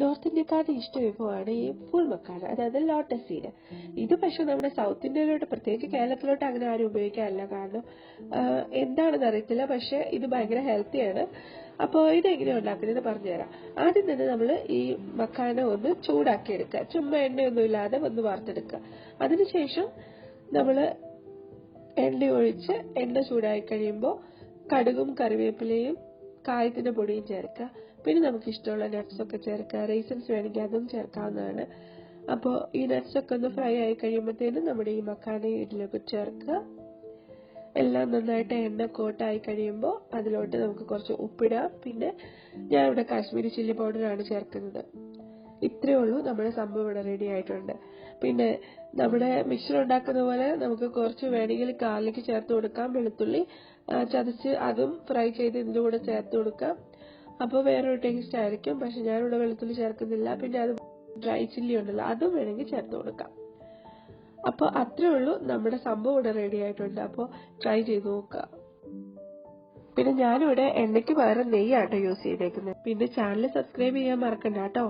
North ഇന്ത്യക്കാരുടെ ഇഷ്ട വിഭവമാണ് ഈ ഫുൾ മക്കാന അതായത് ലോട്ടസ് സീഡ് ഇത് പക്ഷെ നമ്മുടെ സൗത്ത് ഇന്ത്യയിലോട്ട് പ്രത്യേകിച്ച് കേരളത്തിലോട്ട് അങ്ങനെ ആരും ഉപയോഗിക്കാറില്ല. കാരണം എന്താണെന്ന് അറിയത്തില്ല. പക്ഷെ ഇത് ഭയങ്കര ഹെൽത്തിയാണ് അപ്പോൾ ഇതെങ്ങനെയാണ് ഉണ്ടാക്കുന്നത് പറഞ്ഞുതരാം. ആദ്യം തന്നെ നമ്മൾ ഈ മക്കാന ഒന്ന് ചൂടാക്കി എടുക്കുക ചുമ്മാ എണ്ണയൊന്നും ഇല്ലാതെ ഒന്ന് വറുത്തെടുക്കുക. അതിനുശേഷം നമ്മൾ എണ്ണ ഒഴിച്ച് എണ്ണ ചൂടായി കഴിയുമ്പോൾ കടുകും കറിവേപ്പിലയും കായത്തിന്റെ പൊടിയും ചേർക്കുക. പിന്നെ നമുക്ക് ഇഷ്ടമുള്ള നട്ട്സ് ഒക്കെ ചേർക്കുക റൈസൻസ് വേണമെങ്കിൽ അതും ചേർക്കാവുന്നതാണ്. അപ്പോൾ ഈ നട്ട്സ് ഒക്കെ ഒന്ന് ഫ്രൈ ആയി കഴിയുമ്പോഴത്തേനും നമ്മുടെ ഈ മക്കാന ഇതിലേക്ക് ചേർക്കുക. എല്ലാം നന്നായിട്ട് എണ്ണ കോട്ടായി കഴിയുമ്പോൾ അതിലോട്ട് നമുക്ക് കുറച്ച് ഉപ്പിടാം. പിന്നെ ഞാൻ ഇവിടെ കാശ്മീരി ചില്ലി പൗഡറാണ് ചേർക്കുന്നത്. ഇത്രയേ ഉള്ളൂ. നമ്മുടെ സംഭവം ഇവിടെ റെഡി ആയിട്ടുണ്ട്. പിന്നെ നമ്മുടെ മിക്സർ ഉണ്ടാക്കുന്ന പോലെ നമുക്ക് കുറച്ച് വേണമെങ്കിൽ കാലിലേക്ക് ചേർത്ത് കൊടുക്കാം. വെളുത്തുള്ളി ചതച്ച് അതും ഫ്രൈ ചെയ്ത് ഇതിന്റെ കൂടെ ചേർത്ത് കൊടുക്കാം. അപ്പോൾ വേറൊരു ടേസ്റ്റ് ആയിരിക്കും. പക്ഷെ ഞാനിവിടെ വെളുത്തുള്ളി ചേർക്കുന്നില്ല. പിന്നെ അത് ഡ്രൈ ചില്ലി ഉണ്ടല്ലോ അതും വേണമെങ്കിൽ ചേർത്ത് കൊടുക്കാം. അപ്പോൾ അത്രേ ഉള്ളൂ. നമ്മുടെ സംഭവം ഇവിടെ റെഡി ആയിട്ടുണ്ട്. അപ്പോൾ ട്രൈ ചെയ്ത് നോക്കുക. പിന്നെ ഞാനിവിടെ എണ്ണയ്ക്ക് പകരം നെയ്യാട്ടോ യൂസ് ചെയ്തേക്കുന്നത്. പിന്നെ ചാനൽ സബ്സ്ക്രൈബ് ചെയ്യാൻ മറക്കണ്ട കേട്ടോ.